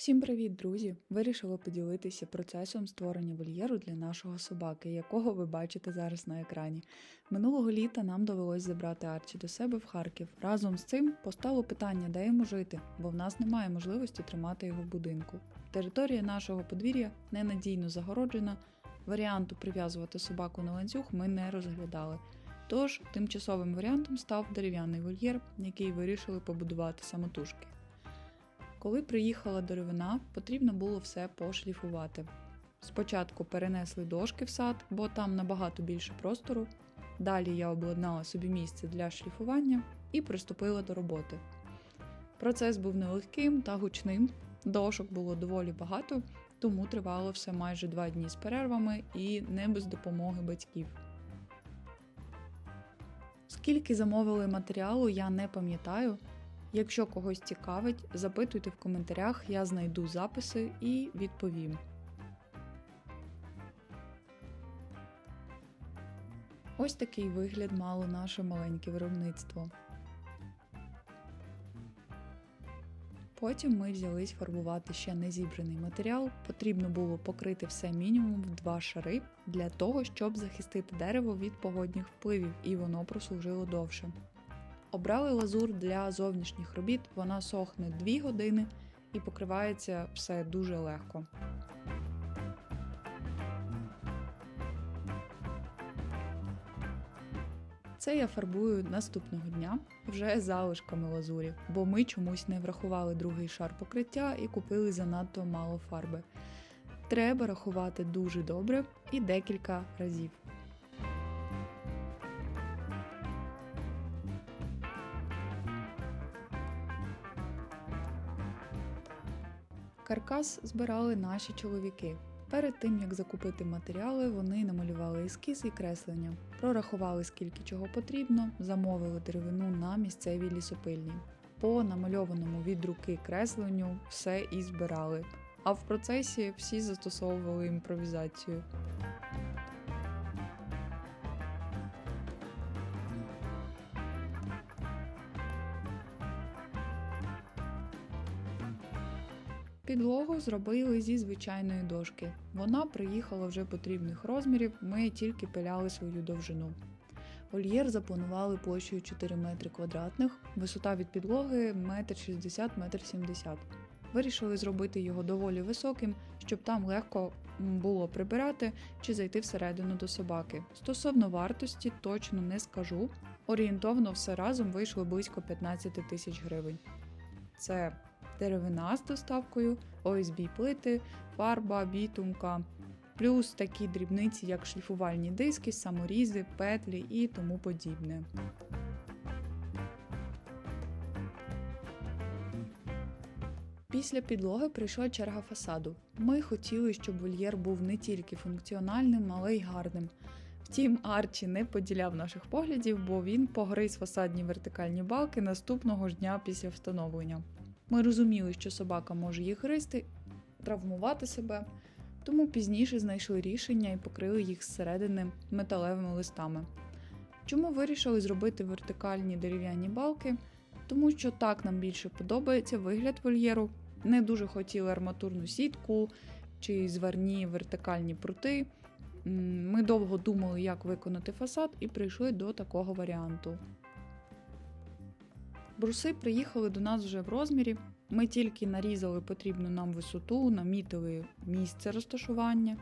Всім привіт, друзі! Вирішила поділитися процесом створення вольєру для нашого собаки, якого ви бачите зараз на екрані. Минулого літа нам довелось забрати Арчі до себе в Харків. Разом з цим постало питання, де йому жити, бо в нас немає можливості тримати його в будинку. Територія нашого подвір'я ненадійно загороджена. Варіанту прив'язувати собаку на ланцюг ми не розглядали. Тож тимчасовим варіантом став дерев'яний вольєр, який вирішили побудувати самотужки. Коли приїхала деревина, потрібно було все пошліфувати. Спочатку перенесли дошки в сад, бо там набагато більше простору. Далі я обладнала собі місце для шліфування і приступила до роботи. Процес був нелегким та гучним, дошок було доволі багато, тому тривало все майже два дні з перервами і не без допомоги батьків. Скільки замовили матеріалу, я не пам'ятаю. Якщо когось цікавить, запитуйте в коментарях, я знайду записи і відповім. Ось такий вигляд мало наше маленьке виробництво. Потім ми взялись фарбувати ще не зібраний матеріал. Потрібно було покрити все мінімум в два шари для того, щоб захистити дерево від погодних впливів, і воно прослужило довше. Обрали лазур для зовнішніх робіт, вона сохне 2 години і покривається все дуже легко. Це я фарбую наступного дня вже залишками лазурі, бо ми чомусь не врахували другий шар покриття і купили занадто мало фарби. Треба рахувати дуже добре і декілька разів. Каркас збирали наші чоловіки. Перед тим як закупити матеріали, вони намалювали ескіз і креслення, прорахували скільки чого потрібно, замовили деревину на місцевій лісопильні. По намальованому від руки кресленню все і збирали. А в процесі всі застосовували імпровізацію. Підлогу зробили зі звичайної дошки. Вона приїхала вже потрібних розмірів, ми тільки пиляли свою довжину. Вольєр запланували площею 4 метри квадратних, висота від підлоги 1,60 1,70 м. Вирішили зробити його доволі високим, щоб там легко було прибирати чи зайти всередину до собаки. Стосовно вартості, точно не скажу. Орієнтовно все разом вийшло близько 15 тисяч гривень. Це деревина з доставкою, ОСБ плити, фарба, бітумка, плюс такі дрібниці, як шліфувальні диски, саморізи, петлі і тому подібне. Після підлоги прийшла черга фасаду. Ми хотіли, щоб вольєр був не тільки функціональним, але й гарним. Втім, Арчі не поділяв наших поглядів, бо він погриз фасадні вертикальні балки наступного ж дня після встановлення. Ми розуміли, що собака може їх гризти, травмувати себе, тому пізніше знайшли рішення і покрили їх зсередини металевими листами. Чому вирішили зробити вертикальні дерев'яні балки? Тому що так нам більше подобається вигляд вольєру. Не дуже хотіли арматурну сітку чи зварні вертикальні прути. Ми довго думали, як виконати фасад, і прийшли до такого варіанту. Бруси приїхали до нас вже в розмірі. Ми тільки нарізали потрібну нам висоту, намітили місце розташування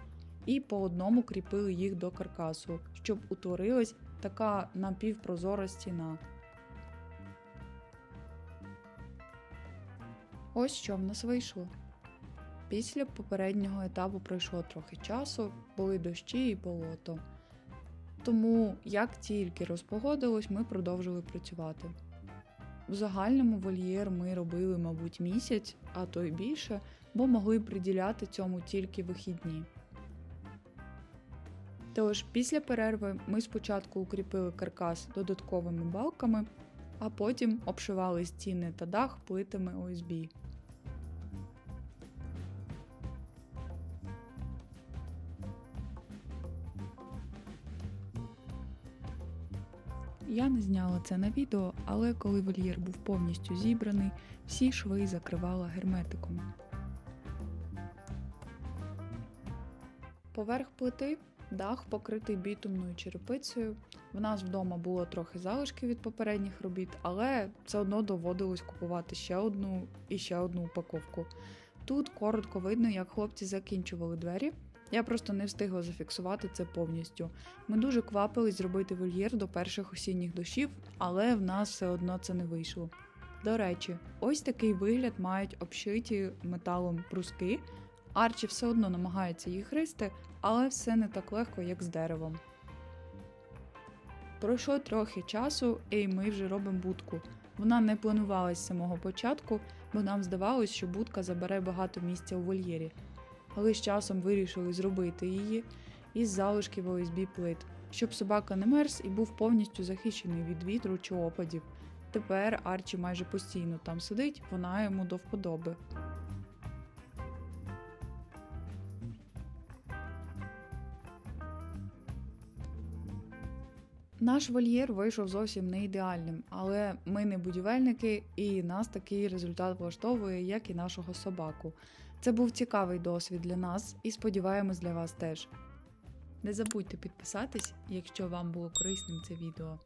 і по одному кріпили їх до каркасу, щоб утворилась така напівпрозора стіна. Ось що в нас вийшло. Після попереднього етапу пройшло трохи часу, були дощі і болото. Тому, як тільки розпогодилось, ми продовжили працювати. В загальному вольєр ми робили, мабуть, місяць, а то й більше, бо могли приділяти цьому тільки вихідні. Тож, після перерви ми спочатку укріпили каркас додатковими балками, а потім обшивали стіни та дах плитами ОСБ. Я не зняла це на відео, але коли вольєр був повністю зібраний, всі шви закривала герметиком. Поверх плити дах покритий бітумною черепицею. В нас вдома було трохи залишки від попередніх робіт, але все одно доводилось купувати ще одну і ще одну упаковку. Тут коротко видно, як хлопці закінчували двері. Я просто не встигла зафіксувати це повністю. Ми дуже квапились зробити вольєр до перших осінніх дощів, але в нас все одно це не вийшло. До речі, ось такий вигляд мають обшиті металом бруски. Арчі все одно намагається їх гризти, але все не так легко, як з деревом. Пройшло трохи часу, і ми вже робимо будку. Вона не планувалась з самого початку, бо нам здавалось, що будка забере багато місця у вольєрі. Але з часом вирішили зробити її із залишків ОСБ плит, щоб собака не мерз і був повністю захищений від вітру чи опадів. Тепер Арчі майже постійно там сидить, вона йому до вподоби. Наш вольєр вийшов зовсім не ідеальним, але ми не будівельники, і нас такий результат влаштовує, як і нашого собаку. Це був цікавий досвід для нас і сподіваємось для вас теж. Не забудьте підписатись, якщо вам було корисним це відео.